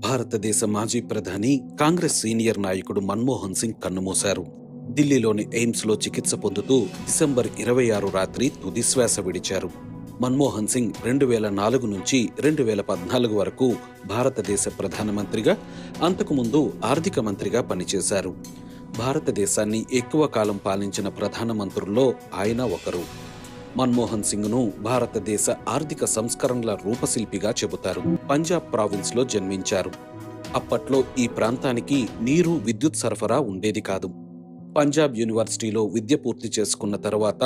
భారతదేశ మాజీ ప్రధాని కాంగ్రెస్ సీనియర్ నాయకుడు మన్మోహన్ సింగ్ కన్నుమూశారు. ఢిల్లీలోని ఎయిమ్స్లో చికిత్స పొందుతూ డిసెంబర్ ఇరవై ఆరు రాత్రి తుదిశ్వాస విడిచారు. మన్మోహన్ సింగ్ రెండు వేల నాలుగు నుంచి రెండు వేల పద్నాలుగు వరకు భారతదేశ ప్రధానమంత్రిగా అంతకుముందు ఆర్థిక మంత్రిగా పనిచేశారు. భారతదేశాన్ని ఎక్కువ కాలం పాలించిన ప్రధానమంత్రుల్లో ఆయన ఒకరు. మన్మోహన్ సింగ్ను భారతదేశ ఆర్థిక సంస్కరణల రూపశిల్పిగా చెబుతారు. పంజాబ్ ప్రావిన్స్లో జన్మించారు. అప్పట్లో ఈ ప్రాంతానికి నీరు విద్యుత్ సరఫరా ఉండేది కాదు. పంజాబ్ యూనివర్సిటీలో విద్య పూర్తి చేసుకున్న తర్వాత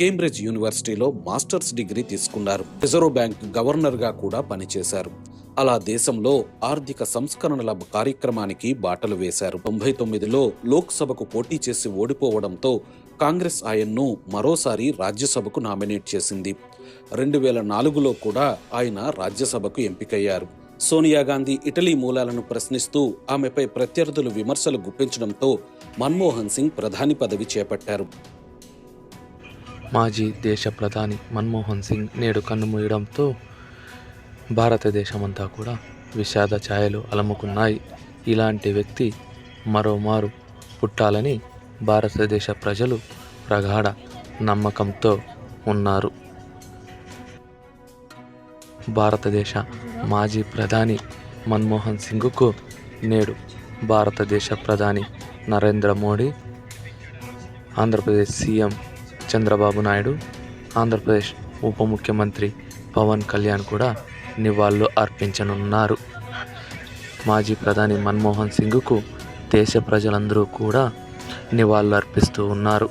కేంబ్రిడ్జ్ యూనివర్సిటీలో మాస్టర్స్ డిగ్రీ తీసుకున్నారు. రిజర్వ్ బ్యాంక్ గవర్నర్గా కూడా పనిచేశారు. అలా దేశంలో ఆర్థిక సంస్కరణల కార్యక్రమానికి బాటలు వేశారు. తొంభై తొమ్మిదిలో లోక్సభకు పోటీ చేసి ఓడిపోవడంతో కాంగ్రెస్ ఆయన్ను మరోసారి రాజ్యసభకు నామినేట్ చేసింది. రెండు వేల నాలుగులో కూడా ఆయన రాజ్యసభకు ఎంపికయ్యారు. సోనియా గాంధీ ఇటలీ మూలాలను ప్రశ్నిస్తూ ఆమెపై ప్రత్యర్థులు విమర్శలు గుప్పించడంతో మన్మోహన్ సింగ్ ప్రధాని పదవి చేపట్టారు. మాజీ దేశ ప్రధాని మన్మోహన్ సింగ్ నేడు కన్నుమూయడంతో భారతదేశమంతా కూడా విషాద ఛాయలు అలముకున్నాయి. ఇలాంటి వ్యక్తి మరోమారు పుట్టాలని భారతదేశ ప్రజలు ప్రగాఢ నమ్మకంతో ఉన్నారు. భారతదేశ మాజీ ప్రధాని మన్మోహన్ సింగ్కు నేడు భారతదేశ ప్రధాని నరేంద్ర మోడీ ఆంధ్రప్రదేశ్ సీఎం చంద్రబాబు నాయుడు ఆంధ్రప్రదేశ్ ఉప ముఖ్యమంత్రి పవన్ కళ్యాణ్ కూడా నివాళులు అర్పించనున్నారు. మాజీ ప్రధాని మన్మోహన్ సింగ్కు దేశ ప్రజలందరూ కూడా నివాళులు అర్పిస్తూ ఉన్నారు.